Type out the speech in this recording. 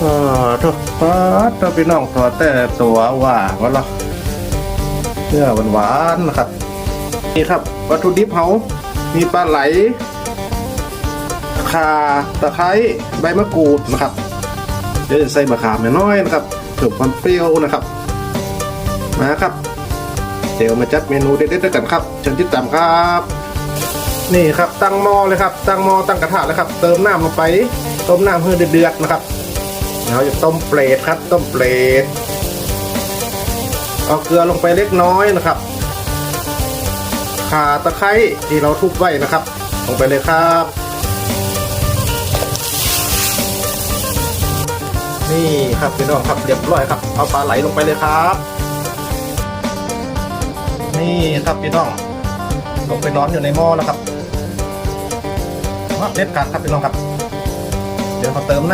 อทุกป้าตัวพี่น้องตัวแต่ตัวว่าวะล่ะเนื้อหวานๆนะครับ นี่ครับ วัตถุดิบเขามีปลาไหลข่าตะไคร้ใบมะกรูดนะครับเดี๋ยวใส่มะขามน้อยนะครับเพิ่มความเปรี้ยวนะครับ มาครับ เดี๋ยวมาจัดเมนูเด็ดๆด้วยกันครับเชิญติดตามครับ นี่ครับตั้งหม้อเลยครับ ตั้งหม้อตั้งกระทะเลยครับ เติมน้ำลงไป ต้มน้ำให้เดือดๆนะครับ เราจะต้มเปรตครับ ต้มเปรตเอาเกลือลงไปเล็กน้อยนะครับข่าตะไคร้ที่เราทุบไว้นะครับ ลงไปเลยครับ นี่ครับพี่น้องครับเรียบร้อยครับ เอาปลาไหลลงไปเลยครับ นี่ครับพี่น้องลงไปร้อนอยู่ในหม้อแล้วครับมาเด็ดขาดครับพี่น้องครับ เดี๋ยวเขาเติมน้ำ